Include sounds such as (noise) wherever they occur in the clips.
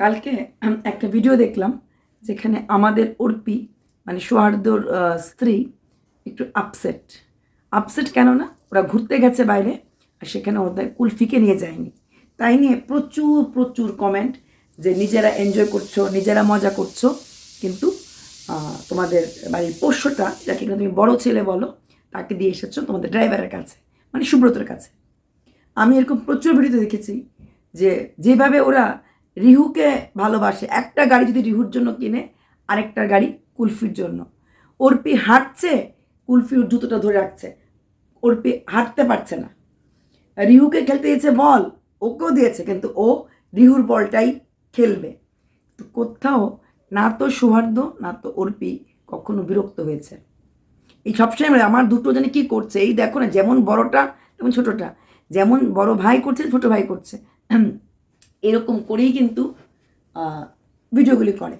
কালকে একটা ভিডিও দেখলাম যেখানে আমাদের অর্পি মানে সৌহার্দ্যর আহ, স্ত্রী একটু আপসেট আপসেট কেন না? ওরা ঘুরতে গেছে বাইরে আর সেখানে ওদের কুলফিকে নিয়ে যায়নি। তাই নিয়ে প্রচুর প্রচুর কমেন্ট যে নিজেরা এনজয় করছ নিজেরা মজা করছ কিন্তু তোমাদের বাড়ির পোষ্যটা যাকে তুমি বড় ছেলে বলো তাকে দিয়ে এসেছ তোমাদের ড্রাইভারের কাছে মানে সুব্রতর কাছে। আমি এরকম প্রচুর ভিডিওতে দেখেছি যে যেভাবে ওরা রিহুকে ভালোবাসে। একটা গাড়ি যদি রিহুর জন্য কিনে, আরেকটা গাড়ি কুলফির জন্য। অর্পি হাঁটছে, কুলফি জুতোটা ধরে রাখছে। অর্পি হাঁটতে পারছে না। রিহুকে খেলতে দিয়েছে বল, ওকেও দিয়েছে, কিন্তু ও রিহুর বলটাই খেলবে। তো কোথাও না তো সৌহার্দ্য, না তো অর্পি কখনো বিরক্ত হয়েছে। এই সবসময় আমার দুটো জানি কি করছে? এই দেখো না, যেমন বড়টা তেমন ছোটটা। যেমন বড় ভাই করছে, ছোট ভাই করছে। এরকম করেই কিন্তু ভিডিওগুলি করে।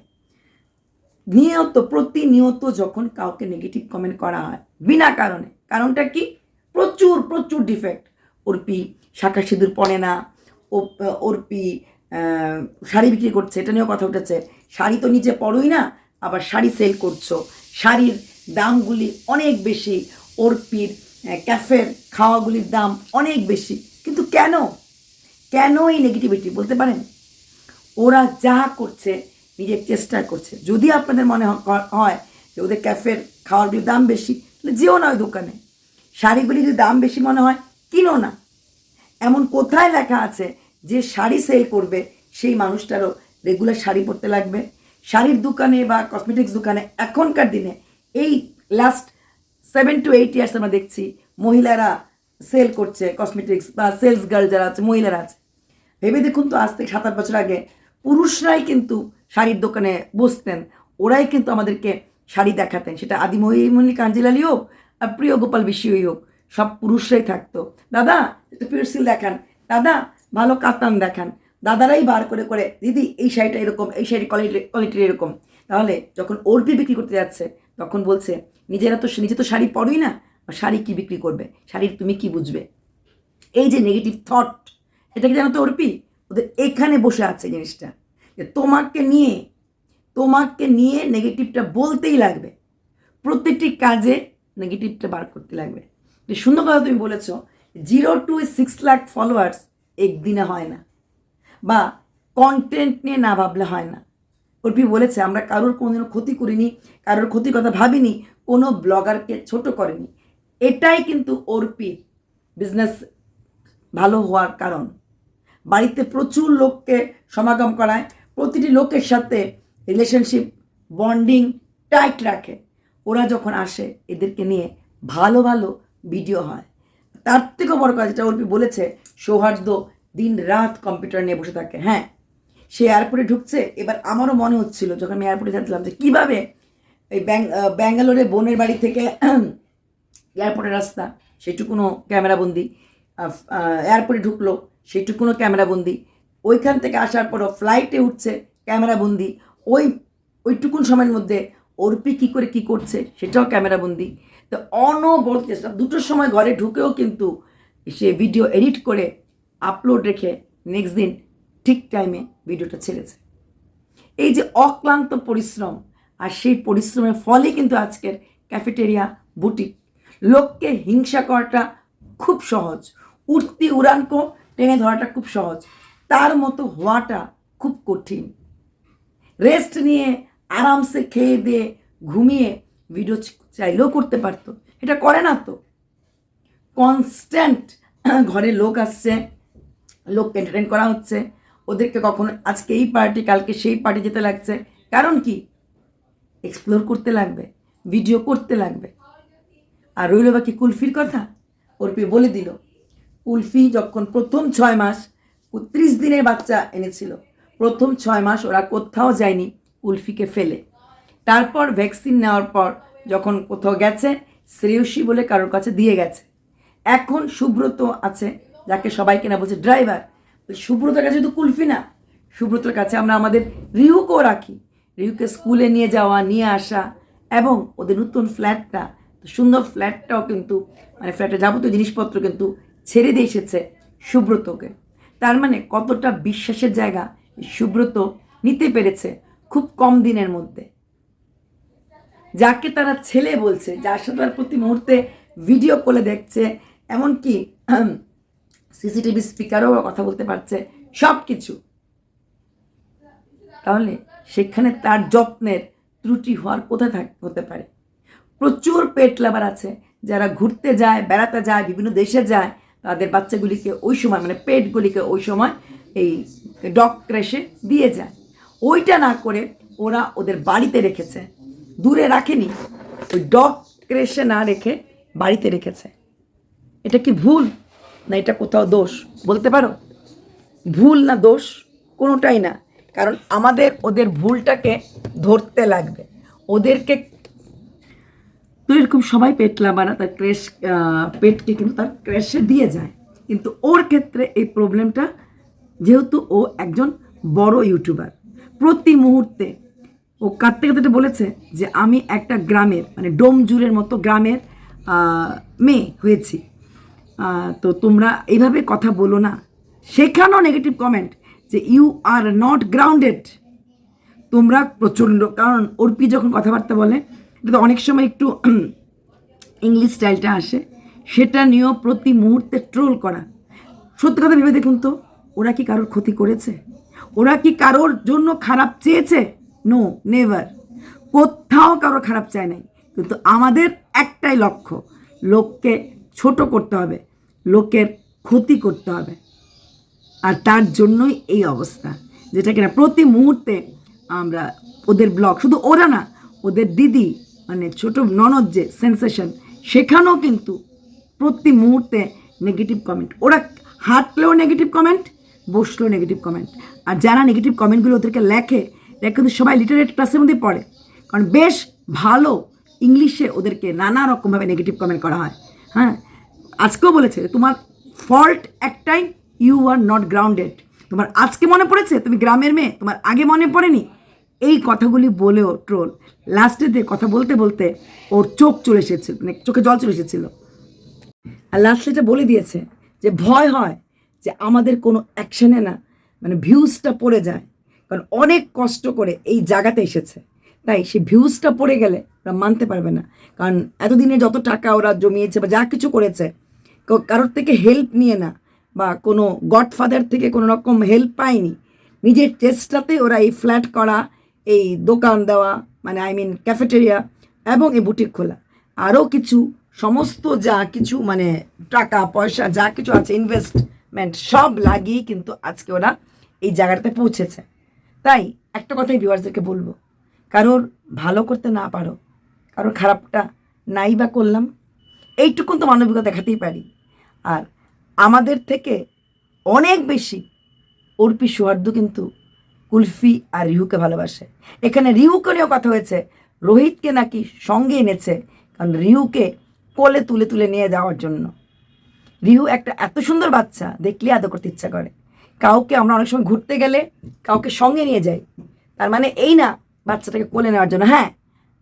নিয়ত প্রতিনিয়ত যখন কাউকে নেগেটিভ কমেন্ট করা হয়, বিনা কারণে। কারণটা কি? প্রচুর প্রচুর ডিফেক্ট অর্পি শাখা সিঁদুর পরে না, ও- অর্পি শাড়ি বিক্রি করছে, এটা নিয়েও কথা উঠেছে। শাড়ি তো নিজে পরোই না, আবার শাড়ি সেল করছ। শাড়ির দামগুলি অনেক বেশি অর্পির ক্যাফের খাওয়াগুলির দাম অনেক বেশি। কিন্তু কেন? কেন এই নেগেটিভিটি বলতে পারেন? ওরা যা করছে, নিজের চেষ্টা করছে। যদি আপনাদের মনে হয় যে ওদের ক্যাফের খাওয়ারগুলির দাম বেশি, তাহলে যেও না ওই দোকানে। শাড়িগুলি যদি দাম বেশি মনে হয়, কিনো না। এমন কোথায় লেখা আছে যে শাড়ি সেল করবে, সেই মানুষটারও রেগুলার শাড়ি পরতে লাগবে। শাড়ির দোকানে বা কসমেটিক্স দোকানে এখনকার দিনে, এই last seven two eight years আমরা দেখছি, মহিলারা সেল করছে কসমেটিক্স বা সেলস গার্ল যারা আছে, মহিলারা আছে। ভেবে দেখুন তো, আজ থেকে সাত আট বছর আগে পুরুষরাই কিন্তু শাড়ির দোকানে বসতেন, ওরাই কিন্তু আমাদেরকে শাড়ি দেখাতেন। সেটা আদি মহিমল্লিক কাঞ্জিলালি হোক আর প্রিয় গোপাল বিশ্বই হোক, সব পুরুষরাই থাকতো। দাদা, একটু পিউরসিল দেখান। দাদা, ভালো কাতান দেখান। দাদারাই বার করে করে, দিদি, এই শাড়িটা এরকম, এই শাড়ির কোয়ালিটি কোয়ালিটির এরকম। তাহলে যখন ওরপি বিক্রি করতে যাচ্ছে, তখন বলছে, নিজেরা তো, নিজে তো শাড়ি পরই না আর শাড়ি কী বিক্রি করবে? শাড়ির তুমি কি বুঝবে? এই যে নেগেটিভ থট এটা কি জানো তো অর্পি? ওদের এখানে বসে আছে জিনিসটা। যে তোমাকে নিয়ে তোমাকে নিয়ে নেগেটিভটা বলতেই লাগবে। প্রত্যেকটি কাজে নেগেটিভটা বার করতে লাগবে। সুন্দর কথা তুমি বলেছ zero to six lakh followers একদিনে হয় না। বা কন্টেন্ট নিয়ে না ভাবলে হয় না। অর্পি বলেছে, আমরা কারোর কোনোদিনও ক্ষতি করিনি, কারোর ক্ষতির কথা ভাবিনি, কোনো ব্লগারকে ছোট করেনি। এটাই কিন্তু অর্পির বিজনেস ভালো হওয়ার কারণ। বাড়িতে প্রচুর লোককে সমাগম করায়, প্রতিটি লোকের সাথে রিলেশনশিপ বন্ডিং টাইট রাখে। ওরা যখন আসে, এদেরকে নিয়ে ভালো ভালো ভিডিও হয়। তার থেকেও বড় কথা যেটা অর্পি বলেছে, সৌহার্দ্য দিন রাত কম্পিউটার নিয়ে বসে থাকে। হ্যাঁ সে এয়ারপোর্টে ঢুকছে, এবার আমারও মনে হচ্ছিল, যখন আমি এয়ারপোর্টে যাচ্ছিলাম, যে কীভাবে এই ব্যাঙ্গালোরে বোনের বাড়ি থেকে এয়ারপোর্টের রাস্তা সেটুকুনো ক্যামেরাবন্দি এয়ারপোর্টে ঢুকলো সেটুকুনো ক্যামেরাবন্দি ওইখান থেকে আসার পরও ফ্লাইটে উঠছে ক্যামেরাবন্দি ওই, ওইটুকুন সময়ের মধ্যে অর্পি কী করে কী করছে, সেটাও ক্যামেরাবন্দি তো অনবরত চেষ্টা, দুটোর সময় ঘরে ঢুকেও কিন্তু সে ভিডিও এডিট করে আপলোড রেখে নেক্সট দিন ঠিক টাইমে ভিডিওটা ছেড়েছে। এই যে অক্লান্ত পরিশ্রম, আর সেই পরিশ্রমের ফলে কিন্তু আজকের ক্যাফেটেরিয়া বুটিক লোককে হিংসা করাটা খুব সহজ। উঠতি উড়ানকো টেনে ধরাটা খুব সহজ। তার মতো হওয়াটা খুব কঠিন। রেস্ট নিয়ে আরামসে খেয়ে দিয়ে ঘুমিয়ে ভিডিও চাইলেও করতে পারতো। এটা করে না তো। কনস্ট্যান্ট (coughs) ঘরে লোক আসছে, লোককে এন্টারটেন করা হচ্ছে। ওদেরকে কখনো আজকে এই পার্টি কালকে সেই পার্টি যেতে লাগছে। কারণ কি? এক্সপ্লোর করতে লাগবে ভিডিও করতে লাগবে। আর রইল বাকি কুলফির কথা? অর্পি বলে দিল, কুলফি যখন প্রথম ছয় মাস ত্রিশ দিনের বাচ্চা এনেছিল, প্রথম ছয় মাস ওরা কোথাও যায়নি কুলফিকে ফেলে। তারপর ভ্যাকসিন নেওয়ার পর যখন কোথাও গেছে, শ্রেয়সী বলে কারোর কাছে দিয়ে গেছে। এখন সুব্রত আছে, যাকে সবাই কেনা বলছে ড্রাইভার। সুব্রতর কাছে তো কুলফি না, সুব্রতর কাছে আমরা আমাদের রিহুকেও রাখি। রিহুকে স্কুলে নিয়ে যাওয়া, নিয়ে আসা এবং ওদের নতুন ফ্ল্যাটটা সুন্দর ফ্ল্যাটটাও কিন্তু মানে ফ্ল্যাটের যাবতীয় জিনিসপত্র কিন্তু ছেড়ে দিয়ে এসেছে সুব্রতকে। তার মানে কতটা বিশ্বাসের জায়গা সুব্রত নিতে পেরেছে খুব কম দিনের মধ্যে। যাকে তারা ছেলে বলছে, যার সাথে তার প্রতি মুহূর্তে ভিডিও কলে দেখছে, এমনকি সিসিটিভি স্পিকারও কথা বলতে পারছে সব কিছু তাহলে সেখানে তার যত্নের ত্রুটি হওয়ার কোথায় থাক, হতে পারে? প্রচুর পেট লাভার আছে। যারা ঘুরতে যায়, বেড়াতে যায়, বিভিন্ন দেশে যায়, তাদের বাচ্চাগুলিকে ওই সময় মানে পেটগুলিকে ওই সময় এই ডগ ক্র্যাশে দিয়ে যায়। ওইটা না করে ওরা ওদের বাড়িতে রেখেছে। দূরে রাখেনি। ওই ডগ ক্রেশে না রেখে বাড়িতে রেখেছে। এটা কি ভুল? না, এটা কোথাও দোষ? বলতে পারো? ভুল না দোষ? কোনোটাই না। কারণ আমাদের, ওদের ভুলটাকে ধরতে লাগবে। ওদেরকে তো এরকম সবাই পেট লাভারা তার ক্রেশ পেটকে কিন্তু তার ক্র্যাশে দিয়ে যায়। কিন্তু ওর ক্ষেত্রে এই প্রবলেমটা যেহেতু ও একজন বড় ইউটিউবার প্রতি মুহূর্তে ও কাঁদতে কাঁদতে বলেছে যে আমি একটা গ্রামের মানে ডোমজুরের মতো গ্রামের মেয়ে হয়েছি। তো তোমরা এইভাবে কথা বলো না। সেখানেও নেগেটিভ কমেন্ট যে ইউ আর নট গ্রাউন্ডেড তোমরা প্রচণ্ড, কারণ অর্পি যখন কথাবার্তা বলে এটা তো অনেক সময় একটু (clears throat) ইংলিশ স্টাইলটা আসে। সেটা নিয়েও প্রতি মুহূর্তে ট্রোল করা। সত্যি কথা ভেবে দেখুন তো, ওরা কি কারোর ক্ষতি করেছে? ওরা কি কারোর জন্য খারাপ চেয়েছে? নো নেভার কোথাও কারোর খারাপ চায় নাই। কিন্তু আমাদের একটাই লক্ষ্য, লোককে ছোট করতে হবে, লোকের ক্ষতি করতে হবে। আর তার জন্যই এই অবস্থা, যেটা কিনা প্রতি মুহূর্তে আমরা ওদের ব্লগ শুধু ওরা না, ওদের দিদি মানে ছোট ননদ যে সেন্সেশন সেখানেও কিন্তু প্রতি মুহূর্তে নেগেটিভ কমেন্ট ওরা হাঁটলেও নেগেটিভ কমেন্ট বসলেও নেগেটিভ কমেন্ট আর যারা নেগেটিভ কমেন্টগুলো ওদেরকে লেখে এরা কিন্তু সবাই লিটারেট ক্লাসের মধ্যেই পড়ে। কারণ বেশ ভালো ইংলিশে ওদেরকে নানা রকমভাবে নেগেটিভ কমেন্ট করা হয়। হ্যাঁ? আজকেও বলেছে, তোমার ফল্ট একটাই ইউ আর নট গ্রাউন্ডেড তোমার আজকে মনে পড়েছে? তুমি গ্রামের মেয়ে, তোমার আগে মনে পড়েনি? এই কথাগুলি বলেও ট্রোল লাস্টের দিয়ে কথা বলতে বলতে ওর চোখ চলে এসেছিল মানে চোখে জল চলে এসেছিল। আর লাস্টে এটা বলে দিয়েছে, যে ভয় হয় যে আমাদের কোনো অ্যাকশনে না মানে ভিউজটা পড়ে যায়। কারণ অনেক কষ্ট করে এই জায়গাতে এসেছে। তাই সেই ভিউজটা পড়ে গেলে ওরা মানতে পারবে না। কারণ এতদিনে যত টাকা ওরা জমিয়েছে বা যা কিছু করেছে কারোর থেকে হেল্প নিয়ে না বা কোনো গডফাদার থেকে কোনো রকম হেল্প পায়নি। নিজের চেষ্টাতে ওরা এই ফ্ল্যাট করা এই দোকান দেওয়া মানে আই মিন ক্যাফেটেরিয়া এবং এই বুটিক খোলা। আরও কিছু, সমস্ত যা কিছু মানে টাকা, পয়সা, যা কিছু আছে ইনভেস্টমেন্ট সব লাগিয়ে কিন্তু আজকে ওরা এই জায়গাটাতে পৌঁছেছে। তাই একটা কথাই ভিউয়ার্সদেরকে বলব, কারোর ভালো করতে না পারো, কারোর খারাপটা নাই বা করলাম, এইটুকুন তো মানবিকতা দেখাতেই পারি। আর আমাদের থেকে অনেক বেশি অর্পি সোহার্দু কিন্তু কুলফি আর রিহুকে ভালোবাসে। এখানে রিহুকে নিয়েও কথা হয়েছে। রোহিতকে নাকি সঙ্গে এনেছে, কারণ রিহুকে কোলে তুলে তুলে নিয়ে যাওয়ার জন্য। রিহু একটা এত সুন্দর বাচ্চা দেখলে আদর করতে ইচ্ছা করে। কাউকে আমরা অনেক সময় ঘুরতে গেলে কাউকে সঙ্গে নিয়ে যাই। তার মানে এই না, বাচ্চাটাকে কোলে নেওয়ার জন্য। হ্যাঁ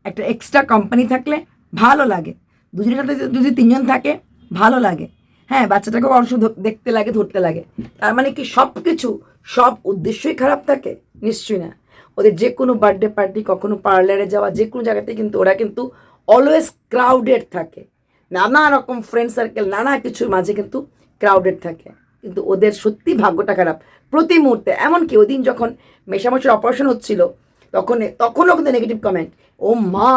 একটা এক্সট্রা কোম্পানি থাকলে ভালো লাগে। দুজনের সাথে যদি তিনজন থাকে, ভালো লাগে। হ্যাঁ বাচ্চাটাকে অংশ দেখতে লাগে, ধরতে লাগে। তার মানে কি সব কিছু সব উদ্দেশ্যই খারাপ থাকে? নিশ্চয়ই না। ওদের যে কোনো বার্থডে পার্টি কখনো পার্লারে যাওয়া, যে কোনো জায়গাতে কিন্তু ওরা কিন্তু অলওয়েজ ক্রাউডেড থাকে। নানা রকম ফ্রেন্ড সার্কেল নানা কিছুর মাঝে কিন্তু ক্রাউডেড থাকে। কিন্তু ওদের সত্যি ভাগ্যটা খারাপ। প্রতি মুহূর্তে, এমনকি ওই দিন যখন মেশামশির অপারেশন হচ্ছিল, তখন তখনও কিন্তু নেগেটিভ কমেন্ট ও মা,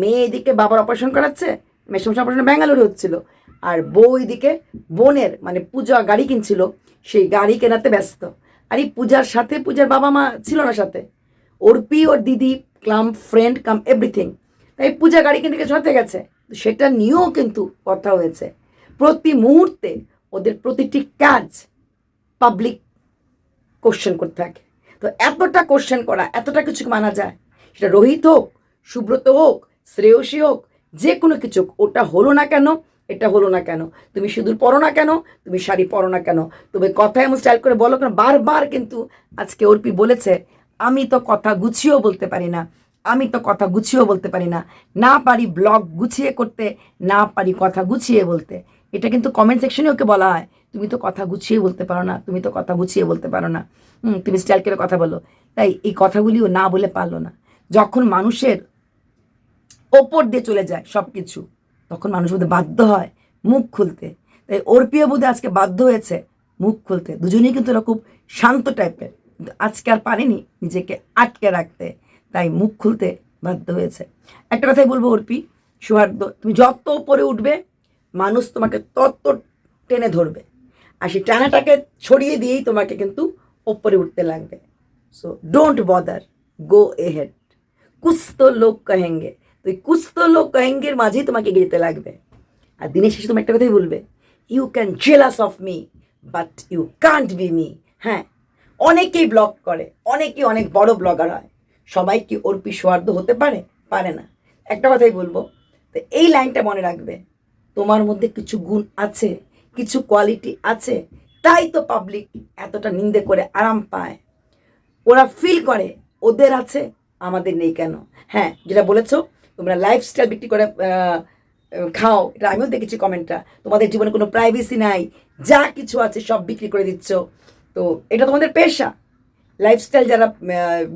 মেয়ে এদিকে বাবার অপারেশন করাচ্ছে? মেশামশি অপারেশন ব্যাঙ্গালোরে হচ্ছিল। আর বউ এদিকে বোনের মানে পূজা গাড়ি কিনছিল, সেই গাড়ি কেনাতে ব্যস্ত। আর এই পূজার সাথে পূজার বাবা মা ছিল না সাথে। অর্পি ওর দিদি, ক্লাম, ফ্রেন্ড, কাম, এভরিথিং। তাই পূজা গাড়ি কিনতে সাথে গেছে। সেটা নিয়েও কিন্তু কথা হয়েছে। প্রতি মুহূর্তে ওদের প্রতিটি কাজ পাবলিক কোশ্চেন করতে থাকে। তো এতটা কোশ্চেন করা, এতটা কিছু মানা যায়? সেটা রোহিত হোক, সুব্রত হোক, শ্রেয়সী হোক, যে কোনো কিছু ওটা হলো না কেন? এটা হলো না কেন? তুমি সিঁদুর পরো না কেন? তুমি শাড়ি পরো না কেন? তুমি কথা এমন স্টাইল করে বলো কেন? বারবার কিন্তু আজকে অর্পি বলেছে, আমি তো কথা গুছিয়েও বলতে পারি না। আমি তো কথা গুছিয়েও বলতে পারি না। না পারি ব্লগ গুছিয়ে করতে, না পারি কথা গুছিয়ে বলতে। এটা কিন্তু কমেন্ট সেকশনে ওকে বলা হয়, তুমি তো কথা গুছিয়ে বলতে পারো না। তুমি তো কথা গুছিয়ে বলতে পারো না। হুম, তুমি স্টাইল করে কথা বলো। তাই এই কথাগুলিও না বলে পারল না। যখন মানুষের ওপর দিয়ে চলে যায় সব কিছু তখন মানুষ বোধহয় বাধ্য হয় মুখ খুলতে। তাই অর্পিও বোধহয় আজকে বাধ্য হয়েছে মুখ খুলতে। দুজনেই কিন্তু খুব শান্ত টাইপের। কিন্তু আজকে আর পারেনি নিজেকে আটকে রাখতে। তাই মুখ খুলতে বাধ্য হয়েছে। একটা কথাই বলব অর্পি, সৌহার্দ্য, তুমি যত উপরে উঠবে, মানুষ তোমাকে তত টেনে ধরবে। আর সেই টানাটাকে ছড়িয়ে দিয়েই তোমাকে কিন্তু ওপরে উঠতে লাগবে। So don't bother go ahead কুছ তো লোক কহেঙ্গে। তো এই কুছ তো লোক কহেঙ্গের মাঝেই তোমাকে এগিয়ে যেতে লাগবে। আর দিনের শেষে তুমি একটা কথাই বলবে you can jealous of me but you can't be me হ্যাঁ অনেকেই ব্লগ করে, অনেকেই অনেক বড় ব্লগার হয়। সবাই কি অর্পি সোয়ার্দ হতে পারে? পারে না। একটা কথাই বলব, তো এই লাইনটা মনে রাখবে, তোমার মধ্যে কিছু গুণ আছে, কিছু কোয়ালিটি আছে, তাই তো পাবলিক এতটা নিন্দে করে আরাম পায়। ওরা ফিল করে, ওদের আছে, আমাদের নেই কেন? হ্যাঁ যেটা বলেছ তোমরা লাইফস্টাইল বিক্রি করে খাও। এটা আমিও দেখেছি কমেন্টটা তোমাদের জীবনে কোনো প্রাইভেসি নাই। যা কিছু আছে সব বিক্রি করে দিচ্ছ। তো এটা তোমাদের পেশা। লাইফস্টাইল যারা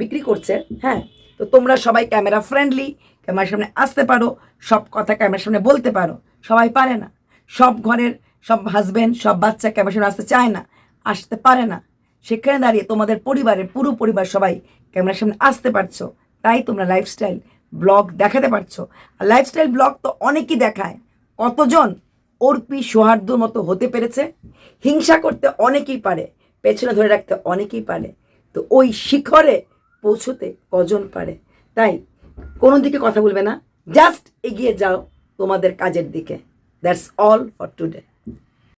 বিক্রি করছে হ্যাঁ তো তোমরা সবাই ক্যামেরা ফ্রেন্ডলি ক্যামেরার সামনে আসতে পারো, সব কথা ক্যামেরার সামনে বলতে পারো। সবাই পারে না। সব ঘরের, সব হাজবেন্ড সব বাচ্চা ক্যামেরার সামনে আসতে চায় না, আসতে পারে না। সেখানে দাঁড়িয়ে তোমাদের পরিবারের পুরো পরিবার সবাই ক্যামেরার সামনে আসতে পারছ। তাই তোমরা লাইফস্টাইল ব্লগ দেখাতে পারছ। আর লাইফস্টাইল ব্লগ তো অনেকই দেখায়। কতজন অর্পি সৌহার্দ্যর মতো হতে পেরেছে? হিংসা করতে অনেকেই পারে, পেছনে ধরে রাখতে অনেকেই পারে। তো ওই শিখরে পৌঁছতে কজন পারে? তাই কোনো দিকে কথা বলবে না জাস্ট এগিয়ে যাও তোমাদের কাজের দিকে। That's all for today